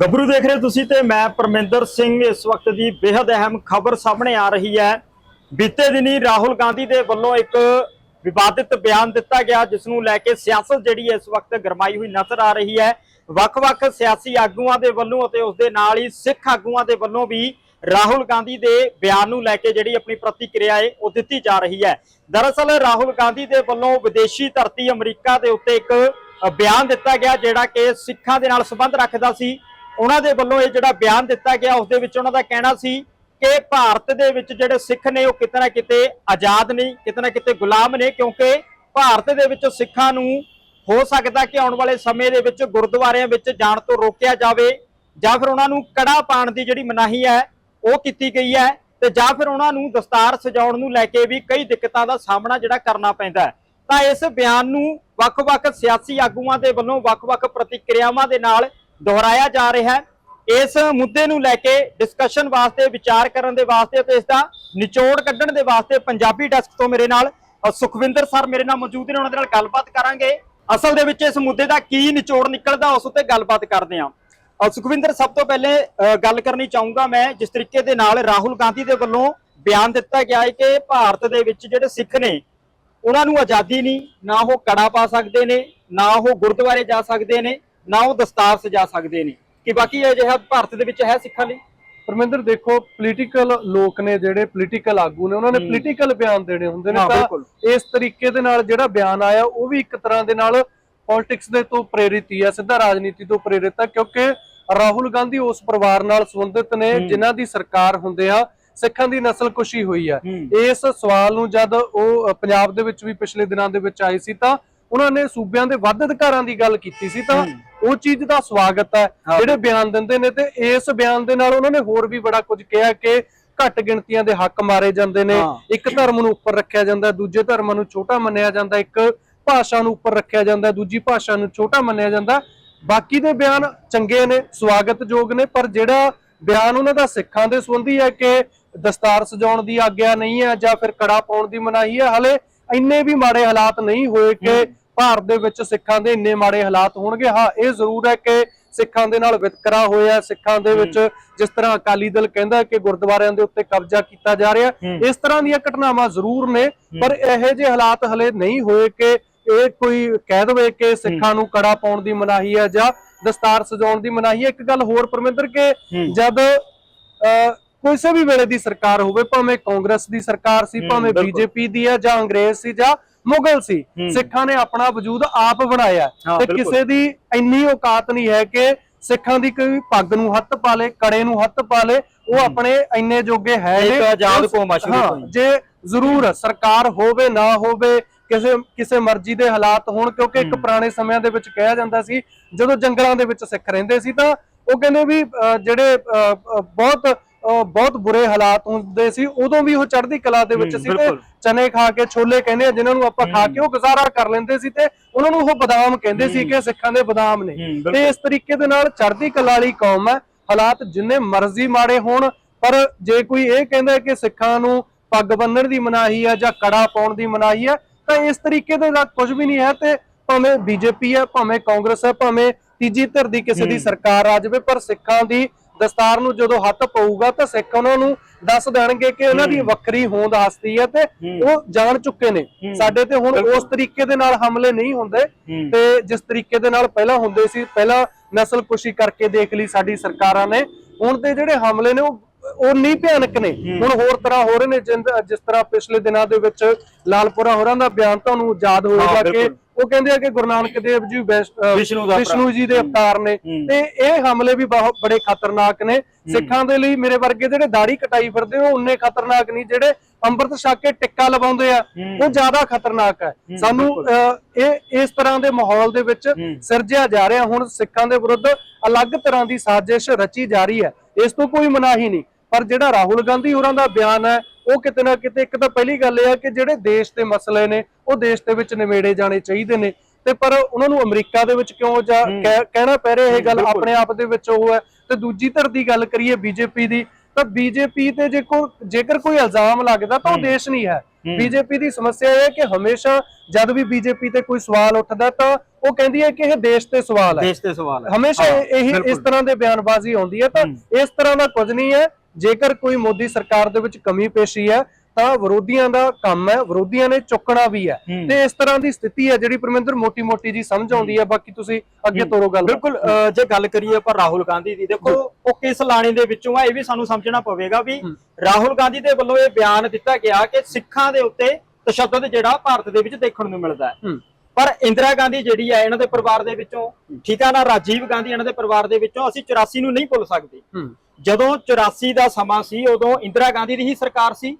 ਗੱਭਰੂ ਦੇਖ ਰਹੇ ਹੋ ਤੁਸੀਂ ਤੇ ਮੈਂ ਪਰਮਿੰਦਰ ਸਿੰਘ ਇਸ ਵਕਤ ਦੀ ਬੇहद ਅਹਿਮ ਖਬਰ ਸਾਹਮਣੇ ਆ ਰਹੀ ਹੈ। ਬੀਤੇ ਦਿਨੀ ਰਾਹੁਲ ਗਾਂਧੀ ਦੇ ਵੱਲੋਂ ਇੱਕ ਵਿਵਾਦਿਤ ਬਿਆਨ ਦਿੱਤਾ ਗਿਆ, ਜਿਸ ਨੂੰ ਲੈ ਕੇ ਸਿਆਸਤ ਜਿਹੜੀ ਹੈ ਇਸ ਵਕਤ ਗਰਮਾਈ ਹੋਈ ਨਜ਼ਰ ਆ ਰਹੀ ਹੈ। ਵੱਖ-ਵੱਖ ਸਿਆਸੀ ਆਗੂਆਂ ਦੇ ਵੱਲੋਂ ਅਤੇ ਉਸ ਦੇ ਨਾਲ ਹੀ ਸਿੱਖ ਆਗੂਆਂ ਦੇ ਵੱਲੋਂ ਵੀ ਰਾਹੁਲ ਗਾਂਧੀ ਦੇ ਬਿਆਨ ਨੂੰ ਲੈ ਕੇ ਜਿਹੜੀ ਆਪਣੀ ਪ੍ਰਤੀਕਿਰਿਆ ਹੈ, ਉਹ ਦਿੱਤੀ ਜਾ ਰਹੀ ਹੈ। ਦਰਅਸਲ ਰਾਹੁਲ ਗਾਂਧੀ ਦੇ ਵੱਲੋਂ ਵਿਦੇਸ਼ੀ ਧਰਤੀ ਅਮਰੀਕਾ ਦੇ ਉੱਤੇ ਇੱਕ ਬਿਆਨ ਦਿੱਤਾ ਗਿਆ, ਜਿਹੜਾ ਕਿ ਸਿੱਖਾਂ ਦੇ ਨਾਲ ਸੰਬੰਧ ਰੱਖਦਾ ਸੀ। ਉਹਨਾਂ ਦੇ ਵੱਲੋਂ ਇਹ ਜਿਹੜਾ ਬਿਆਨ ਦਿੱਤਾ ਗਿਆ, ਉਸ ਦੇ ਵਿੱਚ ਉਹਨਾਂ ਦਾ ਕਹਿਣਾ ਸੀ ਕਿ ਭਾਰਤ ਦੇ ਵਿੱਚ ਜਿਹੜੇ ਸਿੱਖ ਨੇ, ਉਹ ਕਿਤੇ ਨਾ ਕਿਤੇ ਆਜ਼ਾਦ ਨਹੀਂ ਕਿਤੇ ਨਾ ਕਿਤੇ ਗੁਲਾਮ ਨੇ, ਕਿਉਂਕਿ ਭਾਰਤ ਦੇ ਵਿੱਚ ਸਿੱਖਾਂ ਨੂੰ ਹੋ ਸਕਦਾ ਕਿ ਆਉਣ ਵਾਲੇ ਸਮੇਂ ਦੇ ਵਿੱਚ ਗੁਰਦੁਆਰਿਆਂ ਵਿੱਚ ਜਾਣ ਤੋਂ ਰੋਕਿਆ ਜਾਵੇ, ਜਾਂ ਫਿਰ ਉਹਨਾਂ ਨੂੰ ਕੜਾ ਪਾਣ ਦੀ ਜਿਹੜੀ ਮਨਾਹੀ ਹੈ, ਉਹ ਕੀਤੀ ਗਈ ਹੈ, ਤੇ ਜਾਂ ਫਿਰ ਉਹਨਾਂ ਨੂੰ ਦਸਤਾਰ ਸਜਾਉਣ ਨੂੰ ਲੈ ਕੇ ਵੀ ਕਈ ਦਿੱਕਤਾਂ ਦਾ ਸਾਹਮਣਾ ਜਿਹੜਾ ਕਰਨਾ ਪੈਂਦਾ ਤਾਂ ਇਸ ਬਿਆਨ ਨੂੰ ਵੱਖ-ਵੱਖ ਸਿਆਸੀ ਆਗੂਆਂ ਦੇ ਵੱਲੋਂ ਵੱਖ-ਵੱਖ ਪ੍ਰਤੀਕਿਰਿਆਵਾਂ ਦੇ ਨਾਲ ਦੁਹਰਾਇਆ ਜਾ ਰਿਹਾ ਹੈ। ਇਸ ਮੁੱਦੇ ਨੂੰ ਲੈ ਕੇ ਡਿਸਕਸ਼ਨ ਵਾਸਤੇ, ਵਿਚਾਰ ਕਰਨ ਦੇ ਵਾਸਤੇ ਤੇ ਇਸ ਦਾ ਨਿਚੋੜ ਕੱਢਣ ਦੇ ਵਾਸਤੇ ਪੰਜਾਬੀ ਡੈਸਕ ਤੋਂ ਮੇਰੇ ਨਾਲ ਸੁਖਵਿੰਦਰ ਸਰ ਮੇਰੇ ਨਾਲ ਮੌਜੂਦ ਨੇ। ਉਹਨਾਂ ਦੇ ਨਾਲ ਗੱਲਬਾਤ ਕਰਾਂਗੇ। ਅਸਲ ਦੇ ਵਿੱਚ ਇਸ ਮੁੱਦੇ ਦਾ ਕੀ ਨਿਚੋੜ ਨਿਕਲਦਾ, ਉਸ ਉੱਤੇ ਗੱਲਬਾਤ ਕਰਦੇ ਹਾਂ। ਸੁਖਵਿੰਦਰ, ਸਭ ਤੋਂ ਪਹਿਲੇ ਗੱਲ ਕਰਨੀ ਚਾਹੂੰਗਾ ਮੈਂ, ਜਿਸ ਤਰੀਕੇ ਦੇ ਨਾਲ ਰਾਹੁਲ ਗਾਂਧੀ ਦੇ ਵੱਲੋਂ ਬਿਆਨ ਦਿੱਤਾ ਗਿਆ ਹੈ ਕਿ ਭਾਰਤ ਦੇ ਵਿੱਚ ਜਿਹੜੇ ਸਿੱਖ ਨੇ, ਉਹਨਾਂ ਨੂੰ ਆਜ਼ਾਦੀ ਨਹੀਂ, ਨਾ ਉਹ ਕੜਾ ਪਾ ਸਕਦੇ ਨੇ, ਨਾ ਉਹ ਗੁਰਦੁਆਰੇ ਜਾ ਸਕਦੇ ਨੇ ਨਾ ਉਹ ਦਸਤਾਰ ਸਜਾ ਸਕਦੇ ਨੇ ਕਿ ਬਾਕੀ ਇਹ ਜਿਹੜਾ ਭਾਰਤ ਦੇ ਵਿੱਚ ਹੈ ਸਿੱਖਾਂ ਲਈ ਪਰਮਿੰਦਰ ਦੇਖੋ ਪੋਲੀਟੀਕਲ ਲੋਕ ਨੇ ਜਿਹੜੇ ਪੋਲੀਟੀਕਲ ਆਗੂ ਨੇ ਉਹਨਾਂ ਨੇ। ਪੋਲੀਟੀਕਲ ਬਿਆਨ ਦੇਣੇ ਹੁੰਦੇ ਨੇ ਤਾਂ। ਇਸ ਤਰੀਕੇ ਦੇ ਨਾਲ ਜਿਹੜਾ ਬਿਆਨ ਆਇਆ ਉਹ ਵੀ ਇੱਕ ਤਰ੍ਹਾਂ ਦੇ ਨਾਲ ਪੋਲਿਟਿਕਸ ਦੇ ਤੋਂ ਪ੍ਰੇਰਿਤ ਹੀ ਆ ਸਿੱਧਾ ਰਾਜਨੀਤੀ ਤੋਂ ਪ੍ਰੇਰਿਤ ਆ ਕਿਉਂਕਿ ਰਾਹੁਲ ਗਾਂਧੀ ਉਸ ਪਰਿਵਾਰ ਨਾਲ ਸੰਬੰਧਿਤ ਨੇ। ਜਿਨ੍ਹਾਂ ਦੀ ਸਰਕਾਰ ਹੁੰਦੇ ਆ ਸਿੱਖਾਂ ਦੀ ਨਸਲਕੁਸ਼ੀ ਹੋਈ ਆ। ਇਸ ਸਵਾਲ ਨੂੰ ਜਦ ਉਹ ਪੰਜਾਬ ਦੇ ਵਿੱਚ ਵੀ ਪਿਛਲੇ ਦਿਨਾਂ ਦੇ ਵਿੱਚ ਆਏ ਸੀ ਤਾਂ ਉਹਨਾਂ ਨੇ ਸੂਬਿਆਂ ਦੇ ਵੱਧ ਅਧਿਕਾਰਾਂ ਦੀ ਗੱਲ ਕੀਤੀ ਸੀ ਤਾਂ ਉਹ ਚੀਜ਼ ਦਾ ਸਵਾਗਤ ਹੈ। ਜਿਹੜੇ ਬਿਆਨ ਦਿੰਦੇ ਨੇ ਤੇ ਇਸ ਬਿਆਨ ਦੇ ਨਾਲ ਉਹਨਾਂ ਨੇ ਹੋਰ ਵੀ ਬੜਾ ਕੁਝ ਕਿਹਾ ਕਿ ਘੱਟ ਗਿਣਤੀਆਂ ਦੇ ਹੱਕ ਮਾਰੇ ਜਾਂਦੇ ਨੇ। ਇੱਕ ਧਰਮ ਨੂੰ ਉੱਪਰ ਰੱਖਿਆ ਜਾਂਦਾ ਦੂਜੇ ਧਰਮਾਂ ਨੂੰ ਛੋਟਾ ਮੰਨਿਆ ਜਾਂਦਾ ਇੱਕ ਭਾਸ਼ਾ ਨੂੰ ਉੱਪਰ ਰੱਖਿਆ ਜਾਂਦਾ ਦੂਜੀ ਭਾਸ਼ਾ ਨੂੰ ਛੋਟਾ ਮੰਨਿਆ ਜਾਂਦਾ ਬਾਕੀ ਦੇ ਬਿਆਨ ਚੰਗੇ ਨੇ ਸਵਾਗਤਯੋਗ ਨੇ ਪਰ ਜਿਹੜਾ ਬਿਆਨ ਉਹਨਾਂ ਦਾ ਸਿੱਖਾਂ ਦੇ ਸੰਬੰਧੀ ਹੈ ਕਿ ਦਸਤਾਰ ਸਜਾਉਣ ਦੀ ਆਗਿਆ ਨਹੀਂ ਹੈ ਜਾਂ ਫਿਰ ਕੜਾ ਪਾਉਣ ਦੀ ਮਨਾਹੀ ਹੈ ਹਲੇ ਇੰਨੇ ਵੀ ਮਾੜੇ ਹਾਲਾਤ ਨਹੀਂ ਹੋਏ ਕਿ ਭਾਰਤ ਦੇ ਵਿੱਚ ਸਿੱਖਾਂ ਦੇ ਇੰਨੇ ਮਾੜੇ ਹਾਲਾਤ ਹੋਣਗੇ। ਹਾਂ ਇਹ ਜ਼ਰੂਰ ਹੈ ਕਿ ਸਿੱਖਾਂ ਦੇ ਨਾਲ ਵਿਤਕਰਾ ਹੋਇਆ ਸਿੱਖਾਂ ਦੇ ਵਿੱਚ ਜਿਸ ਤਰ੍ਹਾਂ ਅਕਾਲੀ ਦਲ ਕਹਿੰਦਾ ਕਿ ਗੁਰਦੁਆਰਿਆਂ ਦੇ ਉੱਤੇ ਕਬਜ਼ਾ ਕੀਤਾ ਜਾ ਰਿਹਾ। ਇਸ ਤਰ੍ਹਾਂ ਦੀਆਂ ਘਟਨਾਵਾਂ ਜ਼ਰੂਰ ਨੇ ਪਰ ਇਹੋ ਜਿਹੇ ਹਾਲਾਤ ਹਲੇ ਨਹੀਂ ਹੋਏ ਕਿ ਇਹ ਕੋਈ ਕਹਿ ਦਵੇ ਕਿ ਸਿੱਖਾਂ ਨੂੰ ਕੜਾ ਪਾਉਣ ਦੀ ਮਨਾਹੀ ਹੈ ਜਾਂ ਦਸਤਾਰ ਸਜਾਉਣ ਦੀ ਮਨਾਹੀ ਹੈ। ਇੱਕ ਗੱਲ ਹੋਰ ਪਰਮਿੰਦਰ ਕਿ। ਜਦ ਕਿਸੇ ਵੀ ਵੇਲੇ ਦੀ ਸਰਕਾਰ ਹੋਵੇ ਭਾਵੇਂ ਕਾਂਗਰਸ ਦੀ ਸਰਕਾਰ ਸੀ ਭਾਵੇਂ। ਬੀਜੇਪੀ ਦੀ ਹੈ ਜਾਂ ਅੰਗਰੇਜ਼ ਸੀ ਜਾਂ ਮੁਗਲ ਸੀ। ਸਿੱਖਾਂ ਨੇ ਆਪਣਾ ਵਜੂਦ ਆਪ ਬਣਾਇਆ ਤੇ। ਕਿਸੇ ਦੀ ਇੰਨੀ ਔਕਾਤ ਨਹੀਂ ਹੈ ਕਿ ਸਿੱਖਾਂ ਦੀ ਕੋਈ ਪੱਗ ਨੂੰ ਹੱਥ ਪਾ ਲੇ ਕੜੇ ਨੂੰ ਹੱਥ ਪਾ ਲੇ ਉਹ ਆਪਣੇ ਇੰਨੇ ਜੋਗੇ ਹੈ ਇੱਕ ਨੇ ਆਜ਼ਾਦ ਕੌਮ ਸ਼ੁਰੂ ਹਾਂ, ਤੋਂ ਹੀ। ਜੇ ਜ਼ਰੂਰ ਸਰਕਾਰ ਹੋਵੇ ਨਾ ਹੋਵੇ ਕਿਸੇ ਕਿਸੇ ਮਰਜ਼ੀ ਦੇ ਹਾਲਾਤ ਹੋਣ ਕਿਉਂਕਿ ਇੱਕ। ਪੁਰਾਣੇ ਸਮਿਆਂ ਦੇ ਵਿੱਚ ਕਿਹਾ ਜਾਂਦਾ ਸੀ ਜਦੋਂ ਜੰਗਲਾਂ ਦੇ ਵਿੱਚ ਸਿੱਖ ਰਹਿੰਦੇ ਸੀ ਤਾਂ ਉਹ ਕਹਿੰਦੇ ਵੀ ਜਿਹੜੇ ਬਹੁਤ ਬਹੁਤ ਬੁਰੇ ਹਾਲਾਤ ਹੁੰਦੇ ਸੀ ਉਦੋਂ ਵੀ ਉਹ ਚੜ੍ਹਦੀ ਕਲਾ ਦੇ ਵਿੱਚ ਸੀ ਤੇ। ਚਨੇ ਖਾ ਕੇ ਛੋਲੇ ਕਹਿੰਦੇ ਆ ਜਿਨ੍ਹਾਂ ਨੂੰ ਆਪਾਂ ਖਾ। ਕੇ ਉਹ ਗੁਜ਼ਾਰਾ ਕਰ ਲੈਂਦੇ ਸੀ ਤੇ ਉਹਨਾਂ ਨੂੰ ਉਹ ਬਦਾਮ ਕਹਿੰਦੇ ਸੀ। ਕਿ ਸਿੱਖਾਂ ਦੇ ਬਦਾਮ ਨੇ। ਤੇ ਇਸ ਤਰੀਕੇ ਦੇ ਨਾਲ ਚੜ੍ਹਦੀ ਕਲਾ ਵਾਲੀ ਕੌਮ ਹੈ ਹਾਲਾਤ ਜਿੰਨੇ ਮਰਜ਼ੀ ਮਾੜੇ ਹੋਣ ਪਰ ਜੇ ਕੋਈ ਇਹ ਕਹਿੰਦਾ ਕਿ ਸਿੱਖਾਂ ਨੂੰ ਪੱਗ ਬੰਨਣ ਦੀ ਮਨਾਹੀ ਹੈ ਜਾਂ ਕੜਾ ਪਾਉਣ ਦੀ ਮਨਾਹੀ ਹੈ ਤਾਂ ਇਸ ਤਰੀਕੇ ਦੇ ਨਾਲ ਕੁਝ ਵੀ ਨਹੀਂ ਹੈ ਤੇ ਭਾਵੇਂ ਬੀਜੇਪੀ ਹੈ ਭਾਵੇਂ ਕਾਂਗਰਸ ਹੈ ਭਾਵੇਂ ਤੀਜੀ ਧਿਰ ਦੀ ਕਿਸੇ ਦੀ। ਸਰਕਾਰ ਆ ਜਾਵੇ ਪਰ ਸਿੱਖਾਂ ਦੀ ਦਸਤਾਰ ਨੂੰ ਜਦੋਂ ਹੱਥ ਪਊਗਾ ਤਾਂ ਸਿੱਖ ਉਹਨਾਂ ਨੂੰ ਦੱਸ ਦੇਣਗੇ ਕਿ ਉਹਨਾਂ ਦੀ। ਵੱਖਰੀ ਹੋਂਦ ਹਸਤੀ ਹੈ ਤੇ। ਉਹ ਜਾਣ ਚੁੱਕੇ ਨੇ। ਸਾਡੇ ਤੇ ਹੁਣ। ਉਸ ਤਰੀਕੇ ਦੇ ਨਾਲ ਹਮਲੇ ਨਹੀਂ ਹੁੰਦੇ। ਤੇ ਜਿਸ ਤਰੀਕੇ ਦੇ ਨਾਲ ਪਹਿਲਾਂ ਹੁੰਦੇ ਸੀ ਪਹਿਲਾਂ ਨਸਲਕੁਸ਼ੀ ਕਰਕੇ ਦੇਖ ਲਈ ਸਾਡੀ ਸਰਕਾਰਾਂ ਨੇ ਹੁਣ ਤੇ ਜਿਹੜੇ ਹਮਲੇ ਨੇ ਉਹ ਉਹ ਨਹੀਂ ਭਿਆਨਕ ਨੇ। ਹੁਣ ਹੋਰ ਤਰ੍ਹਾਂ ਹੋ ਰਹੇ ਨੇ ਜਿਸ ਤਰ੍ਹਾਂ ਪਿਛਲੇ ਦਿਨਾਂ ਦੇ ਵਿੱਚ ਲਾਲਪੁਰਾ ਹੋਰਾਂ ਦਾ ਬਿਆਨ ਤੁਹਾਨੂੰ ਯਾਦ ਹੋਵੇਗਾ ਕਿ। ਉਹ ਕਹਿੰਦੇ ਆ ਕਿ ਗੁਰੂ ਨਾਨਕ ਦੇਵ ਜੀ ਵਿਸ਼ਨੂੰ ਜੀ ਦੇ ਅਵਤਾਰ ਨੇ। ਤੇ ਇਹ ਹਮਲੇ ਵੀ ਬਹੁਤ ਬੜੇ ਖਤਰਨਾਕ ਨੇ। ਸਿੱਖਾਂ ਦੇ ਲਈ ਮੇਰੇ ਵਰਗੇ ਜਿਹੜੇ ਦਾੜੀ ਕਟਾਈ ਫਿਰਦੇ ਉਹ ਉਨੇ ਖਤਰਨਾਕ ਨਹੀਂ। ਜਿਹੜੇ ਅੰਮ੍ਰਿਤ ਛਕ ਕੇ ਟਿੱਕਾ ਲਵਾਉਂਦੇ ਆ। ਉਹ ਜ਼ਿਆਦਾ ਖਤਰਨਾਕ ਹੈ ਸਾਨੂੰ ਇਹ ਇਸ ਤਰ੍ਹਾਂ ਦੇ ਮਾਹੌਲ ਦੇ ਵਿੱਚ। ਸਿਰਜਿਆ ਜਾ ਰਿਹਾ। ਹੁਣ ਸਿੱਖਾਂ ਦੇ ਵਿਰੁੱਧ ਅਲੱਗ ਤਰ੍ਹਾਂ ਦੀ ਸਾਜ਼ਿਸ਼ ਰਚੀ ਜਾ ਰਹੀ ਹੈ। ਇਸ ਤੋਂ ਕੋਈ ਮਨਾਹੀ ਨਹੀਂ। ਪਰ ਜਿਹੜਾ ਰਾਹੁਲ ਗਾਂਧੀ ਹੋਰਾਂ ਦਾ ਬਿਆਨ ਹੈ ਉਹ ਕਿਤੇ ਨਾ ਕਿਤੇ ਇੱਕ ਤਾਂ ਪਹਿਲੀ ਗੱਲ ਇਹ ਹੈ ਕਿ ਜਿਹੜੇ ਦੇਸ਼ ਦੇ ਮਸਲੇ ਨੇ ਉਹ ਦੇਸ਼ ਦੇ ਵਿੱਚ ਨਿਮੇੜੇ ਜਾਣੇ ਚਾਹੀਦੇ ਨੇ ਤੇ ਪਰ ਉਹਨਾਂ ਨੂੰ ਅਮਰੀਕਾ ਦੇ ਵਿੱਚ ਕਿਉਂ ਜਾ ਕਹਿਣਾ ਪੈ ਰਿਹਾ ਇਹ ਗੱਲ। ਆਪਣੇ ਆਪ ਦੇ ਵਿੱਚ ਉਹ ਹੈ ਤੇ ਦੂਜੀ ਧਿਰ ਦੀ ਗੱਲ ਕਰੀਏ ਬੀਜੇਪੀ ਦੀ ਤਾਂ ਬੀਜੇਪੀ ਤੇ ਜੇ ਕੋ ਜੇਕਰ ਕੋਈ ਇਲਜ਼ਾਮ ਲੱਗਦਾ ਤਾਂ ਉਹ। ਦੇਸ਼ ਨਹੀਂ ਹੈ। ਬੀਜੇਪੀ ਦੀ ਸਮੱਸਿਆ ਇਹ ਹੈ ਕਿ ਹਮੇਸ਼ਾ ਜਦ ਵੀ ਬੀਜੇਪੀ ਤੇ ਕੋਈ ਸਵਾਲ ਉੱਠਦਾ ਤਾਂ ਉਹ ਕਹਿੰਦੀ ਹੈ ਕਿ ਇਹ ਦੇਸ਼ ਤੇ ਸਵਾਲ ਹੈ ਦੇਸ਼ ਤੇ ਸਵਾਲ ਹੈ ਹਮੇਸ਼ਾ ਇਹ। ਇਸ ਤਰ੍ਹਾਂ ਦੇ ਬਿਆਨਬਾਜ਼ੀ ਆਉਂਦੀ ਹੈ ਤਾਂ। ਇਸ ਤਰ੍ਹਾਂ ਦਾ ਕੁਝ ਨਹੀਂ ਹੈ ਜੇਕਰ ਕੋਈ ਮੋਦੀ ਸਰਕਾਰ ਦੇ ਵਿੱਚ ਕਮੀ ਪੇਸ਼ੀ ਹੈ ਤਾਂ ਵਿਰੋਧੀਆਂ ਦਾ ਕੰਮ ਹੈ ਵਿਰੋਧੀਆਂ ਨੇ ਚੁੱਕਣਾ ਵੀ ਹੈ। ਤੇ ਇਸ ਤਰ੍ਹਾਂ ਦੀ ਸਥਿਤੀ ਹੈ ਜਿਹੜੀ ਪਰਮਿੰਦਰ ਮੋਟੀ ਮੋਟੀ ਜੀ ਸਮਝ ਆਉਂਦੀ ਹੈ ਬਾਕੀ ਤੁਸੀਂ ਅੱਗੇ ਤੋਰੋ ਗੱਲ ਬਿਲਕੁਲ ਜੇ ਗੱਲ ਕਰੀਏ ਪਰ ਰਾਹੁਲ ਗਾਂਧੀ ਦੀ ਦੇਖੋ ਉਹ ਕਿਸ ਲਾਣੇ ਦੇ ਵਿੱਚੋਂ ਆ ਇਹ ਵੀ ਸਾਨੂੰ ਸਮਝਣਾ ਪਵੇਗਾ ਵੀ। ਰਾਹੁਲ ਗਾਂਧੀ ਦੇ ਵੱਲੋਂ ਇਹ ਬਿਆਨ ਦਿੱਤਾ ਗਿਆ ਕਿ ਸਿੱਖਾਂ ਦੇ ਉੱਤੇ ਤਸ਼ੱਦਦ ਜਿਹੜਾ ਭਾਰਤ ਦੇ ਵਿੱਚ ਦੇਖਣ ਨੂੰ ਮਿਲਦਾ ਹੈ। ਪਰ ਇੰਦਰਾ ਗਾਂਧੀ ਜਿਹੜੀ ਹੈ ਇਹਨਾਂ ਦੇ ਪਰਿਵਾਰ ਦੇ ਵਿੱਚੋਂ ਠੀਕ ਆ ਨਾ ਰਾਜੀਵ ਗਾਂਧੀ ਇਹਨਾਂ ਦੇ ਪਰਿਵਾਰ ਦੇ ਵਿੱਚੋਂ ਅਸੀਂ 84 ਨੂੰ ਨਹੀਂ ਭੁੱਲ ਸਕਦੇ। ਜਦੋਂ 84 ਦਾ ਸਮਾਂ ਸੀ ਉਦੋਂ ਇੰਦਰਾ ਗਾਂਧੀ ਦੀ ਹੀ ਸਰਕਾਰ ਸੀ।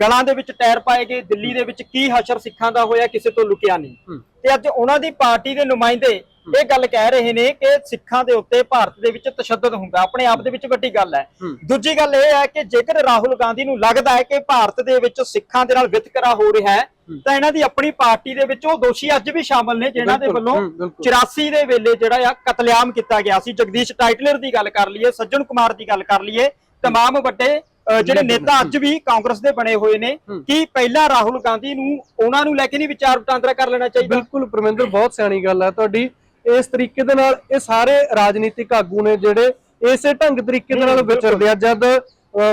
ਗਲਾਂ ਦੇ ਵਿੱਚ ਟਾਇਰ ਪਾਏ ਗਏ ਦਿੱਲੀ ਦੇ ਵਿੱਚ ਕੀ ਹਸ਼ਰ ਸਿੱਖਾਂ ਦਾ ਹੋਇਆ ਕਿਸੇ ਤੋਂ ਲੁਕਿਆ ਨਹੀਂ ਹੂੰ ਤੇ ਅੱਜ ਉਹਨਾਂ ਦੀ ਪਾਰਟੀ ਦੇ ਨੁਮਾਇੰਦੇ ਇਹ ਗੱਲ ਕਹਿ ਰਹੇ ਨੇ ਕਿ ਸਿੱਖਾਂ ਦੇ ਉੱਤੇ ਭਾਰਤ ਦੇ ਵਿੱਚ ਤਸ਼ੱਦਦ ਹੁੰਦਾ ਆਪਣੇ ਆਪ ਦੇ ਵਿੱਚ ਵੱਡੀ ਗੱਲ ਹੈ ਹੂੰ। ਦੂਜੀ ਗੱਲ ਇਹ ਹੈ ਕਿ ਜੇਕਰ ਰਾਹੁਲ ਗਾਂਧੀ ਨੂੰ ਲੱਗਦਾ ਹੈ ਕਿ ਭਾਰਤ ਦੇ ਵਿੱਚ ਸਿੱਖਾਂ ਦੇ ਨਾਲ ਵਿਤਕਰਾ ਹੋ ਰਿਹਾ ਹੈ ਹੂੰ। ਤਾਂ ਇਹਨਾਂ ਦੀ ਆਪਣੀ ਪਾਰਟੀ ਦੇ ਵਿੱਚ ਉਹ ਦੋਸ਼ੀ ਅੱਜ ਵੀ ਸ਼ਾਮਲ ਨੇ ਜਿਨ੍ਹਾਂ ਦੇ ਬਿਲਕੁਲ, ਵੱਲੋਂ ਹੂੰ, ਬਿਲਕੁਲ। 84 ਦੇ ਵੇਲੇ ਜਿਹੜਾ ਆ ਕਤਲੇਆਮ ਕੀਤਾ ਗਿਆ ਸੀ ਜਗਦੀਸ਼ ਟਾਈਟਲਰ ਦੀ ਗੱਲ ਕਰ ਲਈਏ ਸੱਜਣ ਕੁਮਾਰ ਦੀ ਗੱਲ ਕਰ ਲਈਏ तमाम ਵੱਡੇ ਅ, ਜਿਹੜੇ ਨੇਤਾ ਅੱਜ ਵੀ ਕਾਂਗਰਸ ਦੇ ਬਣੇ ਹੋਏ ਨੇ। ਕਿ ਪਹਿਲਾਂ ਰਾਹੁਲ ਗਾਂਧੀ ਨੂੰ ਉਹਨਾਂ ਨੂੰ ਲੈ ਕੇ ਨਹੀਂ ਵਿਚਾਰ ਵਟਾਂਦਰਾ ਕਰ ਲੈਣਾ ਚਾਹੀਦਾ? ਬਿਲਕੁਲ ਪਰਮਿੰਦਰ ਬਹੁਤ ਸਿਆਣੀ ਗੱਲ ਹੈ ਤੁਹਾਡੀ। ਇਸ ਤਰੀਕੇ ਦੇ ਨਾਲ ਇਹ ਸਾਰੇ ਰਾਜਨੀਤਿਕ ਆਗੂ ਨੇ ਜਿਹੜੇ ਇਸੇ ਢੰਗ ਤਰੀਕੇ ਦੇ ਨਾਲ। ਵਿਚਰਦੇ ਆ। ਜਦ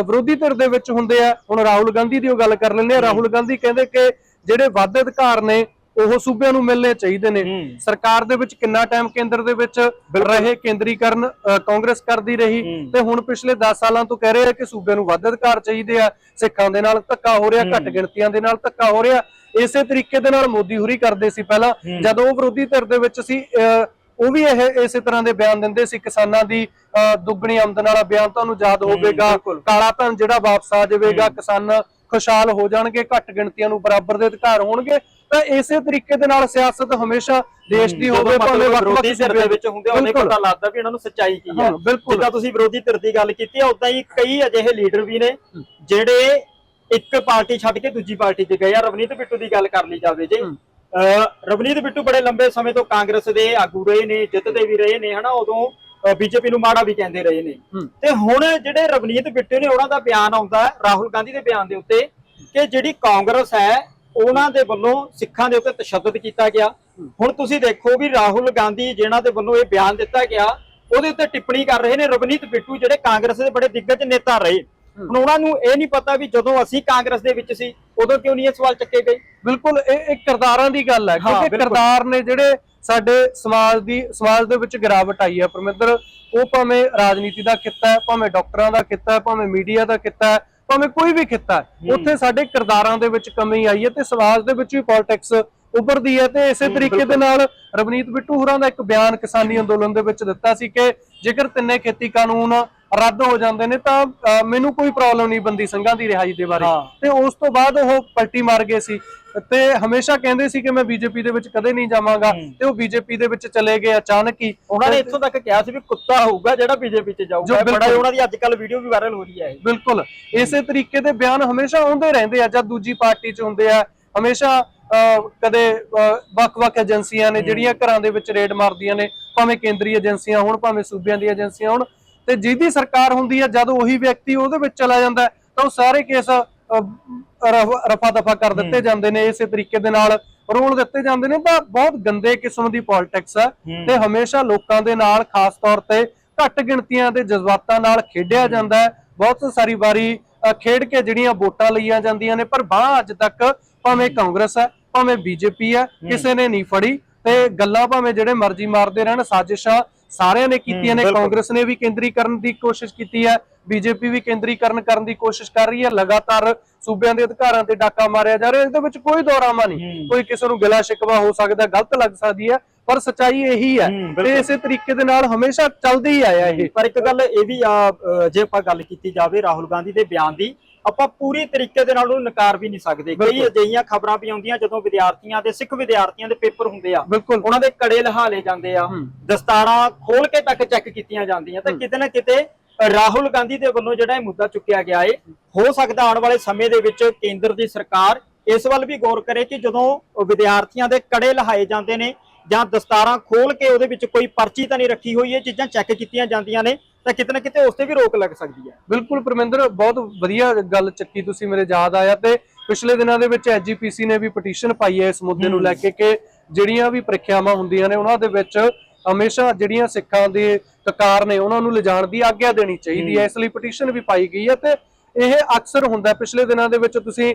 ਵਿਰੋਧੀ ਧਿਰ ਦੇ ਵਿੱਚ ਹੁੰਦੇ ਆ ਹੁਣ ਰਾਹੁਲ ਗਾਂਧੀ ਦੀ ਉਹ ਗੱਲ ਕਰ ਲੈਂਦੇ ਆ। ਰਾਹੁਲ ਗਾਂਧੀ ਕਹਿੰਦੇ ਕਿ ਜਿਹੜੇ ਵਾਅਦੇ ਅਧਿਕਾਰ ਨੇ ਉਹ ਸੂਬਿਆਂ ਨੂੰ ਮਿਲਣੇ ਚਾਹੀਦੇ ਨੇ। ਸਰਕਾਰ ਦੇ ਵਿੱਚ ਕਿੰਨਾ ਟਾਈਮ ਕੇਂਦਰ ਦੇ ਵਿੱਚ ਰਹੇ ਕੇਂਦਰੀਕਰਨ ਕਾਂਗਰਸ ਕਰਦੀ ਰਹੀ। ਤੇ ਹੁਣ ਪਿਛਲੇ 10 ਸਾਲਾਂ ਤੋਂ ਕਹਿ ਰਹੇ ਆ ਕਿ ਸੂਬਿਆਂ ਨੂੰ ਵੱਧ ਅਧਿਕਾਰ ਚਾਹੀਦੇ ਆ। ਸਿੱਖਾਂ ਦੇ ਨਾਲ ਧੱਕਾ ਹੋ ਰਿਹਾ ਘੱਟ ਗਿਣਤੀਆਂ ਦੇ ਨਾਲ ਧੱਕਾ ਹੋ ਰਿਹਾ। ਇਸੇ ਤਰੀਕੇ ਦੇ ਨਾਲ ਮੋਦੀ ਹੁਰੀ ਕਰਦੇ ਸੀ ਪਹਿਲਾਂ। ਜਦੋਂ ਉਹ ਵਿਰੋਧੀ ਧਿਰ ਦੇ ਵਿੱਚ ਸੀ ਉਹ ਵੀ ਇਹ ਇਸੇ ਤਰ੍ਹਾਂ ਦੇ ਬਿਆਨ ਦਿੰਦੇ ਸੀ। ਕਿਸਾਨਾਂ ਦੀ ਦੁੱਗਣੀ ਆਮਦਨ ਵਾਲਾ ਬਿਆਨ ਤੁਹਾਨੂੰ ਯਾਦ ਹੋਵੇਗਾ। ਕਾਲਾ ਧਨ ਜਿਹੜਾ ਵਾਪਸ ਆ ਜਾਵੇਗਾ ਕਿਸਾਨ ਖੁਸ਼ਹਾਲ ਹੋ ਜਾਣਗੇ ਘੱਟ ਗਿਣਤੀਆਂ ਨੂੰ ਬਰਾਬਰ ਦੇ ਅਧਿਕਾਰ ਹੋਣਗੇ ਤਾਂ ਇਸੇ ਤਰੀਕੇ ਦੇ ਨਾਲ ਸਿਆਸਤ ਹਮੇਸ਼ਾ ਦੇਸ਼ ਦੀ ਹੋਵੇ ਭਾਵੇਂ ਵੱਖ-ਵੱਖ ਧਿਰ ਦੇ ਵਿੱਚ ਹੁੰਦੇ ਉਹਨੇ। ਪਤਾ ਲੱਗਦਾ ਵੀ ਇਹਨਾਂ ਨੂੰ ਸੱਚਾਈ ਕੀ ਹੈ। ਜਿੱਦਾਂ ਤੁਸੀਂ ਵਿਰੋਧੀ ਧਿਰ ਦੀ ਗੱਲ ਕੀਤੀ ਹੈ ਉਦਾਂ ਹੀ ਕਈ ਅਜਿਹੇ ਲੀਡਰ ਵੀ ਨੇ ਜਿਹੜੇ ਇੱਕ ਪਾਰਟੀ ਛੱਡ ਕੇ ਦੂਜੀ ਪਾਰਟੀ 'ਚ ਗਏ ਆ। ਰਵਨੀਤ ਬਿੱਟੂ ਦੀ ਗੱਲ ਕਰ ਲਈ ਜਾਵੇ ਜੇ। ਰਵਨੀਤ ਬਿੱਟੂ ਬੜੇ ਲੰਬੇ ਸਮੇਂ ਤੋਂ ਕਾਂਗਰਸ ਦੇ ਆਗੂ ਰਹੇ ਨੇ ਜਿੱਤਦੇ ਵੀ ਰਹੇ ਨੇ ਹਨਾ ਉਦੋਂ ਬੀਜੇਪੀ ਨੂੰ ਮਾੜਾ ਵੀ ਕਹਿੰਦੇ ਰਹੇ ਨੇ। ਤੇ ਹੁਣ ਜਿਹੜੇ ਰਵਨੀਤ ਬਿੱਟੂ ਨੇ ਉਹਨਾਂ ਦਾ ਬਿਆਨ ਆਉਂਦਾ ਰਾਹੁਲ ਗਾਂਧੀ ਦੇ ਬਿਆਨ ਦੇ ਉੱਤੇ ਕਿ ਜਿਹੜੀ ਕਾਂਗਰਸ ਹੈ ਉਹਨਾਂ ਦੇ ਵੱਲੋਂ ਸਿੱਖਾਂ ਦੇ ਉੱਤੇ ਤਸ਼ੱਦਦ ਕੀਤਾ ਗਿਆ। ਹੁਣ ਤੁਸੀਂ ਦੇਖੋ ਵੀ ਰਾਹੁਲ ਗਾਂਧੀ ਜਿਨ੍ਹਾਂ ਦੇ ਵੱਲੋਂ ਇਹ ਬਿਆਨ ਦਿੱਤਾ ਗਿਆ ਉਹਦੇ ਉੱਤੇ ਟਿੱਪਣੀ ਕਰ ਰਹੇ ਨੇ ਰਵਨੀਤ ਬਿੱਟੂ ਜਿਹੜੇ ਕਾਂਗਰਸ ਦੇ ਬੜੇ ਦਿੱਗਜ ਨੇਤਾ ਰਹੇ। ਹੁਣ ਉਹਨਾਂ ਨੂੰ ਇਹ ਨਹੀਂ ਪਤਾ ਵੀ ਜਦੋਂ ਅਸੀਂ ਕਾਂਗਰਸ ਦੇ ਵਿੱਚ ਸੀ ਉਦੋਂ ਕਿਉਂ ਨਹੀਂ ਇਹ ਸਵਾਲ ਚੱਕੇ ਗਏ। ਬਿਲਕੁਲ ਇਹ ਇੱਕ ਕਿਰਦਾਰਾਂ ਦੀ ਗੱਲ ਹੈ ਕਿਉਂਕਿ। ਕਿਰਦਾਰ ਨੇ ਜਿਹੜੇ ਸਾਡੇ ਸਮਾਜ ਦੀ ਸਮਾਜ ਦੇ ਵਿੱਚ ਗਿਰਾਵਟ ਆਈ ਹੈ ਪਰਮਿੰਦਰ। ਉਹ ਭਾਵੇਂ ਰਾਜਨੀਤੀ ਦਾ ਕਿੱਤਾ ਹੈ ਭਾਵੇਂ ਡਾਕਟਰਾਂ ਦਾ ਕਿੱਤਾ ਹੈ ਭਾਵੇਂ ਮੀਡੀਆ ਦਾ ਕਿੱਤਾ ਹੈ ਭਾਵੇਂ ਕੋਈ ਵੀ ਕਿੱਤਾ ਹੈ ਉੱਥੇ ਸਾਡੇ ਕਿਰਦਾਰਾਂ ਦੇ ਵਿੱਚ ਕਮੀ ਆਈ ਹੈ ਤੇ ਸਮਾਜ ਦੇ ਵਿੱਚ ਵੀ ਪੋਲਿਟਿਕਸ ਉੱਭਰਦੀ ਹੈ ਤੇ ਇਸੇ ਤਰੀਕੇ ਦੇ ਨਾਲ ਰਵਨੀਤ ਬਿੱਟੂ ਹੋਰਾਂ ਦਾ ਇੱਕ ਬਿਆਨ ਕਿਸਾਨੀ ਅੰਦੋਲਨ ਦੇ ਵਿੱਚ ਦਿੱਤਾ ਸੀ ਕਿ ਜੇਕਰ ਤਿੰਨੇ ਖੇਤੀ ਕਾਨੂੰਨ ਰੱਦ ਹੋ ਜਾਂਦੇ ਨੇ ਤਾਂ ਮੈਨੂੰ ਕੋਈ ਪ੍ਰੋਬਲਮ ਨਹੀਂ ਬੰਦੀ ਸਿੰਘਾਂ ਦੀ ਰਿਹਾਈ ਦੇ ਬਾਰੇ। ਤੇ ਉਸ ਤੋਂ ਬਾਅਦ ਉਹ ਪਲਟੀ ਮਾਰ ਗਏ ਸੀ। ਤੇ ਹਮੇਸ਼ਾ ਕਹਿੰਦੇ ਸੀ ਕਿ ਮੈਂ ਬੀਜੇਪੀ ਦੇ ਵਿੱਚ ਕਦੇ ਨਹੀਂ ਜਾਵਾਂਗਾ। ਤੇ ਉਹ ਬੀਜੇਪੀ ਦੇ ਵਿੱਚ ਚਲੇ ਗਏ ਅਚਾਨਕ ਹੀ। ਉਹਨਾਂ ਨੇ ਇੱਥੋਂ ਤੱਕ ਕਿਹਾ ਸੀ ਵੀ ਕੁੱਤਾ ਹੋਊਗਾ ਜਿਹੜਾ ਬੀਜੇਪੀ 'ਚ ਜਾਊਗਾ। ਬੜਾ। ਉਹਨਾਂ ਦੀ ਅੱਜ ਕੱਲ ਵੀਡੀਓ ਵੀ ਵਾਇਰਲ ਹੋ ਰਹੀ ਹੈ ਬਿਲਕੁਲ। ਇਸੇ ਤਰੀਕੇ ਦੇ ਬਿਆਨ ਹਮੇਸ਼ਾ ਆਉਂਦੇ ਰਹਿੰਦੇ ਆ ਜਦ ਦੂਜੀ ਪਾਰਟੀ 'ਚ ਹੁੰਦੇ ਆ। ਹਮੇਸ਼ਾ ਕਦੇ ਵੱਖ-ਵੱਖ ਏਜੰਸੀਆਂ ਨੇ ਜਿਹੜੀਆਂ ਘਰਾਂ ਦੇ ਵਿੱਚ ਰੇਡ ਮਾਰਦੀਆਂ ਨੇ ਭਾਵੇਂ ਕੇਂਦਰੀ ਏਜੰਸੀਆਂ ਹੋਣ ਭਾਵੇਂ ਸੂਬਿਆਂ ਦੀਆਂ ਏਜੰਸੀਆਂ ਹੋਣ ਤੇ ਜਿਹਦੀ ਸਰਕਾਰ ਹੁੰਦੀ ਹੈ ਜਦ ਉਹੀ ਵਿਅਕਤੀ ਉਹਦੇ ਵਿੱਚ ਚਲਾ ਜਾਂਦਾ ਤਾਂ ਉਹ ਸਾਰੇ ਕੇਸ ਰਫਾ ਦਫਾ ਕਰ ਦਿੱਤੇ ਜਾਂਦੇ ਨੇ ਇਸੇ ਤਰੀਕੇ ਦੇ ਨਾਲ ਰੋਲ ਦਿੱਤੇ ਜਾਂਦੇ ਨੇ ਤਾਂ ਬਹੁਤ ਗੰਦੇ ਕਿਸਮ ਦੀ ਪੋਲਿਟਿਕਸ ਹੈ। ਤੇ ਹਮੇਸ਼ਾ ਲੋਕਾਂ ਦੇ ਨਾਲ ਖਾਸ ਤੌਰ ਤੇ ਘੱਟ ਗਿਣਤੀਆਂ ਦੇ ਜਜ਼ਬਾਤਾਂ ਨਾਲ ਖੇਡਿਆ ਜਾਂਦਾ ਹੈ। ਬਹੁਤ ਸਾਰੀ ਵਾਰੀ ਖੇਡ ਕੇ ਜਿਹੜੀਆਂ ਵੋਟਾਂ ਲਈਆਂ ਜਾਂਦੀਆਂ ਨੇ ਪਰ ਬਾਹ ਅੱਜ ਤੱਕ ਭਾਵੇਂ ਕਾਂਗਰਸ ਹੈ ਭਾਵੇਂ ਬੀਜੇਪੀ ਹੈ। ਕਿਸੇ ਨੇ ਨਹੀਂ ਫੜੀ। ਤੇ ਗੱਲਾਂ ਭਾਵੇਂ ਜਿਹੜੇ ਮਰਜ਼ੀ ਮਾਰਦੇ ਰਹਿਣ ਸਾਜ਼ਿਸ਼ਾਂ ਸਾਰਿਆਂ ਨੇ ਕੀਤੀਆਂ ਨੇ। ਕਾਂਗਰਸ ਨੇ ਵੀ ਕੇਂਦਰੀਕਰਨ ਦੀ ਕੋਸ਼ਿਸ਼ ਕੀਤੀ ਹੈ ਬੀਜੇਪੀ ਵੀ ਕੇਂਦਰੀਕਰਨ ਕਰਨ ਦੀ ਕੋਸ਼ਿਸ਼ ਕਰ ਰਹੀ ਹੈ ਲਗਾਤਾਰ ਸੂਬਿਆਂ ਦੇ ਅਧਿਕਾਰਾਂ ਤੇ ਡਾਕਾ ਮਾਰਿਆ ਜਾ ਰਿਹਾ ਇਹਦੇ ਵਿੱਚ ਕੋਈ ਦੋਰਾਮਾ ਨਹੀਂ। ਕੋਈ ਕਿਸੇ ਨੂੰ ਗਿਲਾ ਸ਼ਿਕਵਾ ਹੋ ਸਕਦਾ ਗਲਤ ਲੱਗ ਸਕਦੀ ਹੈ ਪਰ ਸਚਾਈ ਇਹੀ ਹੈ ਤੇ। ਇਸੇ ਤਰੀਕੇ ਦੇ ਨਾਲ ਹਮੇਸ਼ਾ ਚੱਲਦੀ ਆਇਆ ਇਹ ਪਰ ਇੱਕ ਗੱਲ ਇਹ ਵੀ ਜੇ ਆਪਾਂ ਗੱਲ ਕੀਤੀ ਜਾਵੇ ਰਾਹੁਲ ਗਾਂਧੀ ਦੇ ਬਿਆਨ ਦੀ ਆਪਾਂ ਪੂਰੀ ਤਰੀਕੇ ਦੇ ਨਾਲ ਉਹਨੂੰ ਨਕਾਰ ਵੀ ਨਹੀਂ ਸਕਦੇ। ਕਈ। ਅਜਿਹੀਆਂ ਖਬਰਾਂ ਵੀ ਆਉਂਦੀਆਂ ਜਦੋਂ ਵਿਦਿਆਰਥੀਆਂ ਦੇ ਸਿੱਖ ਵਿਦਿਆਰਥੀਆਂ ਦੇ ਪੇਪਰ ਹੁੰਦੇ ਆ। ਉਹਨਾਂ ਦੇ ਕੜੇ ਲਹਾਲੇ ਜਾਂਦੇ ਆ। ਦਸਤਾਰਾਂ ਖੋਲ ਕੇ ਤੱਕ ਚੈੱਕ ਕੀਤੀਆਂ ਜਾਂਦੀਆਂ। ਤਾਂ ਕਿਤੇ ਨਾ ਕਿਤੇ ਰਾਹੁਲ ਗਾਂਧੀ ਦੇ ਵੱਲੋਂ ਜਿਹੜਾ ਇਹ ਮੁੱਦਾ ਚੁੱਕਿਆ ਗਿਆ ਏ ਹੋ ਸਕਦਾ ਆਉਣ ਵਾਲੇ ਸਮੇਂ ਦੇ ਵਿੱਚ ਕੇਂਦਰ ਦੀ ਸਰਕਾਰ ਇਸ ਵੱਲ ਵੀ ਗੌਰ ਕਰੇ ਕਿ ਜਦੋਂ ਵਿਦਿਆਰਥੀਆਂ ਦੇ ਕੜੇ ਲਹਾਏ ਜਾਂਦੇ ਨੇ ਜਾਂ ਦਸਤਾਰਾਂ ਖੋਲ ਕੇ ਉਹਦੇ ਵਿੱਚ ਕੋਈ ਪਰਚੀ ਤਾਂ ਨਹੀਂ ਰੱਖੀ ਹੋਈ ਇਹ ਚੀਜ਼ਾਂ ਚੈੱਕ ਕੀਤੀਆਂ ਜਾਂਦੀਆਂ ਨੇ। ਤਾਂ ਕਿਤੇ ਨਾ ਕਿਤੇ ਉਸ ਤੇ ਵੀ ਰੋਕ ਲੱਗ ਸਕਦੀ ਹੈ। ਬਿਲਕੁਲ ਪਰਮਿੰਦਰ ਬਹੁਤ ਵਧੀਆ ਗੱਲ ਚੱਕੀ ਤੁਸੀਂ ਮੇਰੇ ਯਾਦ ਆਇਆ ਤੇ ਪਿਛਲੇ ਦਿਨਾਂ ਦੇ ਵਿੱਚ ਐਜੀਪੀਸੀ ਨੇ ਵੀ ਪਟੀਸ਼ਨ ਪਾਈ ਹੈ ਇਸ ਮੁੱਦੇ ਨੂੰ ਲੈ ਕੇ ਕਿ ਜਿਹੜੀਆਂ ਵੀ ਪ੍ਰੀਖਿਆਵਾਂ ਹੁੰਦੀਆਂ ਨੇ ਉਹਨਾਂ ਦੇ ਵਿੱਚ ਹਮੇਸ਼ਾ ਜਿਹੜੀਆਂ ਸਿੱਖਾਂ ਦੇ ਕਕਾਰ ਨੇ ਉਹਨਾਂ ਨੂੰ ਲਿਜਾਣ ਦੀ ਆਗਿਆ ਦੇਣੀ ਚਾਹੀਦੀ ਹੈ। ਇਸ ਲਈ ਪਟੀਸ਼ਨ ਵੀ ਪਾਈ ਗਈ ਹੈ ਤੇ ਇਹ ਅਕਸਰ ਹੁੰਦਾ। ਪਿਛਲੇ ਦਿਨਾਂ ਦੇ ਵਿੱਚ ਤੁਸੀਂ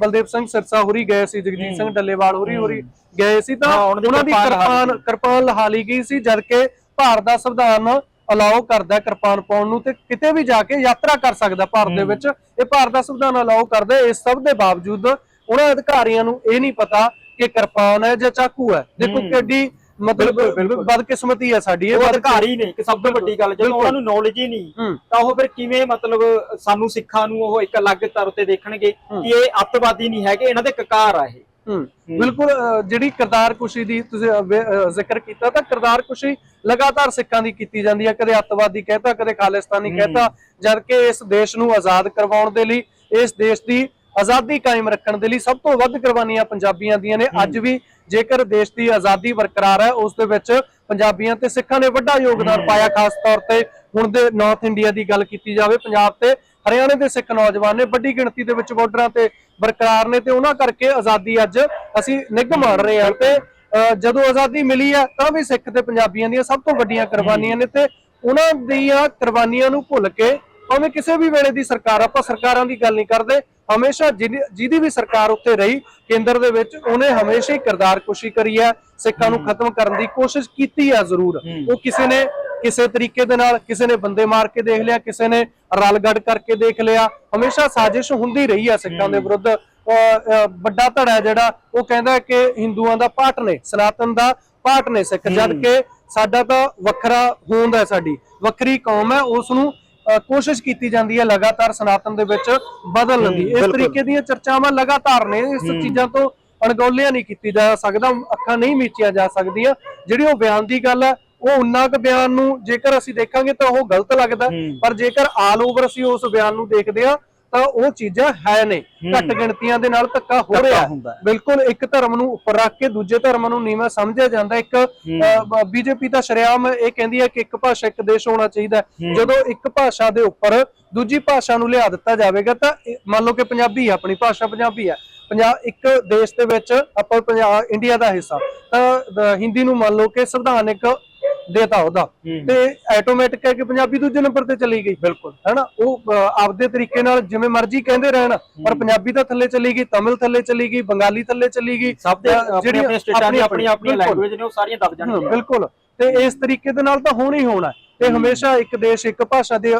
ਬਲਦੇਵ ਸਿੰਘ ਸਿਰਸਾ ਹੋਰੀ ਗਏ ਸੀ ਜਗਜੀਤ ਸਿੰਘ ਡੱਲੇਵਾਲ ਹੋਰੀ ਹੋਰੀ ਗਏ ਸੀ ਤਾਂ ਉਹਨਾਂ ਦੀ ਕਿਰਪਾਨ ਕਿਰਪਾਨ ਕਿਰਪਾਨ ਲਹਾ ਲਈ ਗਈ ਸੀ ਜਦਕਿ ਭਾਰਤ ਦਾ ਸੰਵਿਧਾਨ ਅਲਾਉ ਕਰਦਾ ਕਿਰਪਾਨ ਪਾਉਣ ਨੂੰ ਤੇ ਕਿਤੇ ਵੀ ਜਾ ਕੇ ਯਾਤਰਾ ਕਰ ਸਕਦਾ ਭਾਰਤ ਦੇ ਵਿੱਚ ਇਹ ਭਾਰਤ ਦਾ ਸੰਵਿਧਾਨ ਅਲਾਉ ਕਰਦਾ। ਇਸ ਸਭ ਦੇ ਬਾਵਜੂਦ ਉਹਨਾਂ ਅਧਿਕਾਰੀਆਂ ਨੂੰ ਇਹ ਨਹੀਂ ਪਤਾ ਕਿ ਕਿਰਪਾਨ ਹੈ ਜਾਂ ਚਾਕੂ ਹੈ ਦੇਖੋ। ਕਿੱਡੀ ਮਤਲਬ। ਬਦਕਿਸਮਤੀ ਹੈ ਸਾਡੀ ਇਹ ਅਧਿਕਾਰੀ ਨੇ ਕਿ ਸਭ ਤੋਂ ਵੱਡੀ ਗੱਲ ਜਦੋਂ। ਉਹਨਾਂ ਨੂੰ ਨੌਲੇਜ ਹੀ ਨਹੀਂ ਤਾਂ ਉਹ ਫਿਰ ਕਿਵੇਂ ਮਤਲਬ ਸਾਨੂੰ ਸਿੱਖਾਂ ਨੂੰ ਉਹ ਇੱਕ ਅਲੱਗ ਤੌਰ ਉੱਤੇ ਦੇਖਣਗੇ। ਕਿ ਇਹ ਅੱਤਵਾਦੀ ਨਹੀਂ ਹੈਗੇ ਇਹਨਾਂ ਦੇ ਕਕਾਰ ਆ ਇਹ ਹੂੰ ਬਿਲਕੁਲ ਅਹ, ਜਿਹੜੀ ਕਰਤਾਰ ਕੁਸ਼ੀ ਦੀ ਤੁਸੀਂ ਅਹ, ਵੇ- ਅਹ, ਜ਼ਿਕਰ ਕੀਤਾ ਤਾਂ ਕਰਤਾਰ ਕੁਸ਼ੀ ਲਗਾਤਾਰ ਸਿੱਖਾਂ ਦੀ ਕੀਤੀ ਜਾਂਦੀ ਹੈ ਕਦੇ ਅੱਤਵਾਦੀ ਕਹਿਤਾ ਕਦੇ ਖਾਲਿਸਤਾਨੀ। ਕਹਿਤਾ ਜਦ ਕਿ ਇਸ ਦੇਸ਼ ਨੂੰ ਆਜ਼ਾਦ ਕਰਵਾਉਣ ਦੇ ਲਈ ਇਸ ਦੇਸ਼ ਦੀ ਆਜ਼ਾਦੀ ਕਾਇਮ ਰੱਖਣ ਦੇ ਲਈ ਸਭ ਤੋਂ ਵੱਧ ਕੁਰਬਾਨੀਆਂ ਪੰਜਾਬੀਆਂ ਦੀਆਂ ਨੇ ਅੱਜ ਵੀ ਜੇਕਰ ਦੇਸ਼ ਦੀ ਆਜ਼ਾਦੀ ਬਰਕਰਾਰ ਹੈ ਉਸ ਦੇ ਵਿੱਚ ਪੰਜਾਬੀਆਂ ਤੇ ਸਿੱਖਾਂ ਨੇ ਵੱਡਾ ਯੋਗਦਾਨ। ਪਾਇਆ ਖਾਸ ਤੌਰ ਤੇ ਹੁਣ ਦੇ ਨਾਰਥ ਇੰਡੀਆ ਦੀ ਗੱਲ ਕੀਤੀ ਜਾਵੇ ਪੰਜਾਬ ਤੇ ਹਰਿਆਣੇ ਦੇ ਸਿੱਖ ਨੌਜਵਾਨ ਨੇ ਵੱਡੀ ਗਿਣਤੀ ਦੇ ਵਿੱਚ ਬਾਰਡਰਾਂ ਤੇ ਬਰਕਰਾਰ ਨੇ ਤੇ ਉਹਨਾਂ ਕਰਕੇ ਆਜ਼ਾਦੀ ਅੱਜ ਅਸੀਂ ਨਿੱਘ ਮਾਣ ਰਹੇ ਹਾਂ ਤੇ ਜਦੋਂ ਆਜ਼ਾਦੀ ਮਿਲੀ ਹੈ ਤਾਂ ਵੀ ਸਿੱਖ ਤੇ ਪੰਜਾਬੀਆਂ ਦੀਆਂ ਸਭ ਤੋਂ ਵੱਡੀਆਂ ਕੁਰਬਾਨੀਆਂ ਨੇ ਤੇ ਉਹਨਾਂ ਦੀਆਂ ਕੁਰਬਾਨੀਆਂ ਨੂੰ ਭੁੱਲ ਕੇ ਭਾਵੇਂ ਕਿਸੇ ਵੀ ਵੇਲੇ ਦੀ ਸਰਕਾਰ ਆਪਾਂ ਸਰਕਾਰਾਂ ਦੀ ਗੱਲ ਨਹੀਂ ਕਰਦੇ ਹਮੇਸ਼ਾ ਜਿਹਦੀ ਵੀ ਸਰਕਾਰ ਉੱਤੇ ਰਹੀ ਕੇਂਦਰ ਦੇ ਵਿੱਚ ਉਹਨੇ ਹਮੇਸ਼ਾ ਹੀ ਕਿਰਦਾਰ ਕੁਸ਼ੀ ਕਰੀ ਹੈ ਸਿੱਖਾਂ ਨੂੰ ਖਤਮ ਕਰਨ ਦੀ ਕੋਸ਼ਿਸ਼ ਕੀਤੀ ਹੈ ਜ਼ਰੂਰ। ਉਹ ਕਿਸੇ ਨੇ ਕਿਸੇ ਤਰੀਕੇ ਦੇ ਨਾਲ ਕਿਸੇ ਨੇ ਬੰਦੇ ਮਾਰ ਕੇ ਦੇਖ ਲਿਆ ਕਿਸੇ ਨੇ ਰਲਗੜ ਕਰਕੇ ਦੇਖ ਲਿਆ ਹਮੇਸ਼ਾ ਸਾਜ਼ਿਸ਼ ਹੁੰਦੀ ਰਹੀ ਹੈ ਸਿੱਖਾਂ ਦੇ ਵਿਰੁੱਧ ਵੱਡਾ ਧੜਾ ਜਿਹੜਾ ਉਹ ਕਹਿੰਦਾ ਕਿ ਹਿੰਦੂਆਂ ਦਾ ਪਾਟ ਨੇ ਸਨਾਤਨ ਦਾ ਪਾਟ ਨੇ ਸਿੱਖ ਜਦ। ਕਿ ਸਾਡਾ ਤਾਂ ਵੱਖਰਾ ਹੋਂਦ ਹੈ ਸਾਡੀ ਵੱਖਰੀ ਕੌਮ ਹੈ ਉਸ ਨੂੰ ਕੋਸ਼ਿਸ਼ ਕੀਤੀ ਜਾਂਦੀ ਹੈ ਲਗਾਤਾਰ ਸਨਾਤਨ ਦੇ ਵਿੱਚ ਬਦਲਣ ਦੀ ਇਸ। ਤਰੀਕੇ ਦੀਆਂ ਚਰਚਾਵਾਂ ਲਗਾਤਾਰ ਨੇ ਇਸ। ਚੀਜ਼ਾਂ ਤੋਂ ਅਣਗੌਲਿਆ ਨਹੀਂ ਕੀਤੀ ਜਾ ਸਕਦਾ ਅੱਖਾਂ ਨਹੀਂ ਮੀਚੀਆਂ ਜਾ ਸਕਦੀਆਂ ਜਿਹੜੀ ਉਹ ਬਿਆਨ ਦੀ ਗੱਲ ਹੈ ਉਹ ਉਨਾ ਕੁ ਬਿਆਨ ਨੂੰ ਜੇਕਰ ਅਸੀਂ ਦੇਖਾਂਗੇ ਤਾਂ ਉਹ ਗਲਤ ਲੱਗਦਾ। ਪਰ ਜੇਕਰ ਆਲ ਓਵਰ ਅਸੀਂ ਉਸ ਬਿਆਨ ਨੂੰ ਦੇਖਦੇ ਹਾਂ ਤਾਂ ਉਹ ਚੀਜ਼ਾਂ ਹੈ ਨੇ। ਘੱਟ ਗਿਣਤੀਆਂ ਦੇ ਨਾਲ ਧੱਕਾ ਹੋ ਰਿਹਾ। ਬਿਲਕੁਲ ਇੱਕ ਧਰਮ ਨੂੰ ਉੱਪਰ ਰੱਖ ਕੇ ਦੂਜੇ ਧਰਮ ਨੂੰ ਨੀਵਾਂ ਸਮਝਿਆ ਜਾਂਦਾ ਇੱਕ ਬੀਜੇਪੀ ਤਾਂ ਸ਼ਰਿਆਮ ਇਹ ਕਹਿੰਦੀ ਹੈ ਕਿ ਇੱਕ ਭਾਸ਼ਾ ਇੱਕ ਦੇਸ਼ ਹੋਣਾ ਚਾਹੀਦਾ। ਜਦੋਂ ਇੱਕ ਭਾਸ਼ਾ ਦੇ ਉੱਪਰ ਦੂਜੀ ਭਾਸ਼ਾ ਨੂੰ ਲਿਆ ਦਿੱਤਾ ਜਾਵੇਗਾ ਤਾਂ ਮੰਨ ਲਓ ਕਿ ਪੰਜਾਬੀ ਹੈ ਆਪਣੀ ਭਾਸ਼ਾ ਪੰਜਾਬੀ ਹੈ ਪੰਜਾਬ ਇੱਕ ਦੇਸ਼ ਦੇ ਵਿੱਚ ਆਪਾਂ ਪੰਜਾਬ ਇੰਡੀਆ ਦਾ ਹਿੱਸਾ ਤਾਂ ਹਿੰਦੀ ਨੂੰ ਮੰਨ ਲਓ ਕਿ ਸੰਵਿਧਾਨਿਕ ਦੇਤਾ ਉਹਦਾ। ਤੇ ਆਟੋਮੈਟਿਕ ਹੈ ਕਿ ਪੰਜਾਬੀ ਦੂਜੇ ਨੰਬਰ ਤੇ ਚਲੀ ਗਈ। ਬਿਲਕੁਲ। ਹੈਨਾ? ਉਹ ਆਪਦੇ ਤਰੀਕੇ ਨਾਲ ਜਿਵੇਂ ਮਰਜ਼ੀ ਕਹਿੰਦੇ ਰਹਿਣ ਪਰ ਪੰਜਾਬੀ ਤਾਂ ਥੱਲੇ ਚਲੀ ਗਈ ਤਮਿਲ ਥੱਲੇ ਚਲੀ ਗਈ ਬੰਗਾਲੀ ਥੱਲੇ ਚਲੀ ਗਈ। ਸਭ ਦੇ ਆਪਣੀ ਸਟੇਟਾਂ ਦੀ ਆਪਣੀ ਆਪਣੀ। ਲੈਂਗੁਏਜ ਨੇ ਉਹ ਸਾਰੀਆਂ ਦਬ ਜਾਣਗੀਆਂ। ਬਿਲਕੁਲ। ਤੇ ਇਸ ਤਰੀਕੇ ਦੇ ਨਾਲ ਤਾਂ ਹੋਣਾ ਹੀ ਹੋਣਾ। ਇਹ ਹਮੇਸ਼ਾ ਇੱਕ ਦੇਸ਼ ਇੱਕ ਭਾਸ਼ਾ ਦੇ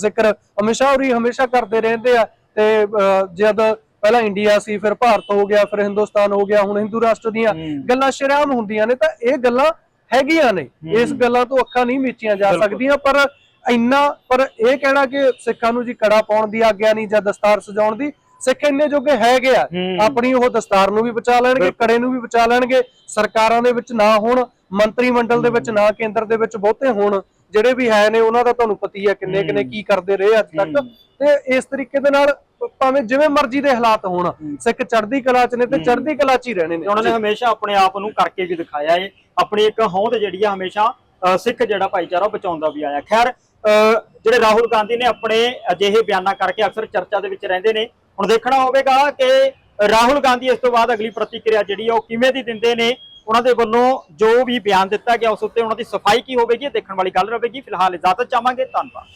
ਜ਼ਿਕਰ ਹਮੇਸ਼ਾ ਹੀ ਹਮੇਸ਼ਾ ਕਰਦੇ ਰਹਿੰਦੇ ਆ। ਤੇ ਜਦ ਪਹਿਲਾਂ ਇੰਡੀਆ ਸੀ ਫਿਰ ਭਾਰਤ ਹੋ ਗਿਆ ਫਿਰ ਹਿੰਦੁਸਤਾਨ ਹੋ ਗਿਆ ਹੁਣ ਹਿੰਦੂ ਰਾਸ਼ਟਰ ਦੀਆਂ। ਗੱਲਾਂ ਸ਼ਰੇਆਮ ਹੁੰਦੀਆਂ ਨੇ ਤਾਂ ਇਹ ਗੱਲਾਂ ਹੈਗੀਆਂ ਨੇ। ਇਸ ਗੱਲਾਂ ਤੋਂ ਅੱਖਾਂ ਨਹੀਂ ਮੀਚੀਆਂ ਜਾ। ਸਕਦੀਆਂ ਪਰ ਇੰਨਾ ਪਰ ਇਹ ਕਹਿਣਾ ਕਿ ਸਿੱਖਾਂ ਨੂੰ ਜੀ ਕੜਾ ਪਾਉਣ ਦੀ ਆਗਿਆ ਨਹੀਂ ਜਾਂ ਦਸਤਾਰ ਸਜਾਉਣ ਦੀ ਸਿੱਖ ਇੰਨੇ ਜੋਗੇ ਹੈਗੇ ਆ। ਆਪਣੀ ਉਹ ਦਸਤਾਰ ਨੂੰ ਵੀ ਬਚਾ ਲੈਣਗੇ ਕੜੇ ਨੂੰ ਵੀ ਬਚਾ ਲੈਣਗੇ ਸਰਕਾਰਾਂ ਦੇ ਵਿੱਚ ਨਾ ਹੋਣ ਮੰਤਰੀ ਮੰਡਲ ਦੇ ਵਿੱਚ ਨਾ ਕੇਂਦਰ ਦੇ ਵਿੱਚ ਬਹੁਤੇ ਹੋਣ ਜਿਹੜੇ ਵੀ ਹੈ ਨੇ ਉਹਨਾਂ ਦਾ ਤੁਹਾਨੂੰ ਪਤੀ ਹੈ ਕਿੰਨੇ ਕਿੰਨੇ ਕੀ ਕਰਦੇ ਰਹੇ ਅੱਜ ਤੱਕ। ਤੇ ਇਸ ਤਰੀਕੇ ਦੇ ਨਾਲ ਭਾਵੇਂ ਜਿਵੇਂ ਮਰਜ਼ੀ ਦੇ ਹਾਲਾਤ ਹੋਣ ਸਿੱਖ ਚੜ੍ਹਦੀ ਕਲਾ ਚ ਨੇ ਤੇ ਚੜ੍ਹਦੀ ਕਲਾ ਚ ਹੀ ਰਹਿਣੇ ਨੇ। ਉਹਨਾਂ ਨੇ ਹਮੇਸ਼ਾ ਆਪਣੇ ਆਪ ਨੂੰ ਕਰਕੇ ਵੀ ਦਿਖਾਇਆ ਏ। ਆਪਣੀ ਇੱਕ ਹੋਂਦ ਜਿਹੜੀ ਆ ਹਮੇਸ਼ਾ ਸਿੱਖ ਜਿਹੜਾ ਭਾਈਚਾਰਾ ਬਚਾਉਂਦਾ ਵੀ ਆਇਆ। ਖੈਰ ਜਿਹੜੇ ਰਾਹੁਲ ਗਾਂਧੀ ਨੇ ਆਪਣੇ ਅਜਿਹੇ ਬਿਆਨਾਂ ਕਰਕੇ ਅਕਸਰ ਚਰਚਾ ਦੇ ਵਿੱਚ ਰਹਿੰਦੇ ਨੇ। ਹੁਣ ਦੇਖਣਾ ਹੋਵੇਗਾ ਕਿ ਰਾਹੁਲ ਗਾਂਧੀ ਇਸ ਤੋਂ ਬਾਅਦ ਅਗਲੀ ਪ੍ਰਤੀਕਿਰਿਆ ਜਿਹੜੀ ਆ ਉਹ ਕਿਵੇਂ ਦੀ ਦਿੰਦੇ ਨੇ। ਉਹਨਾਂ ਦੇ ਵੱਲੋਂ ਜੋ ਵੀ ਬਿਆਨ ਦਿੱਤਾ ਗਿਆ ਉਸ ਉੱਤੇ ਉਹਨਾਂ ਦੀ ਸਫ਼ਾਈ ਕੀ ਹੋਵੇਗੀ ਇਹ ਦੇਖਣ ਵਾਲੀ ਗੱਲ ਰਹੇਗੀ। ਫਿਲਹਾਲ ਇਜਾਜ਼ਤ ਚਾਹਾਂਗੇ। ਧੰਨਵਾਦ।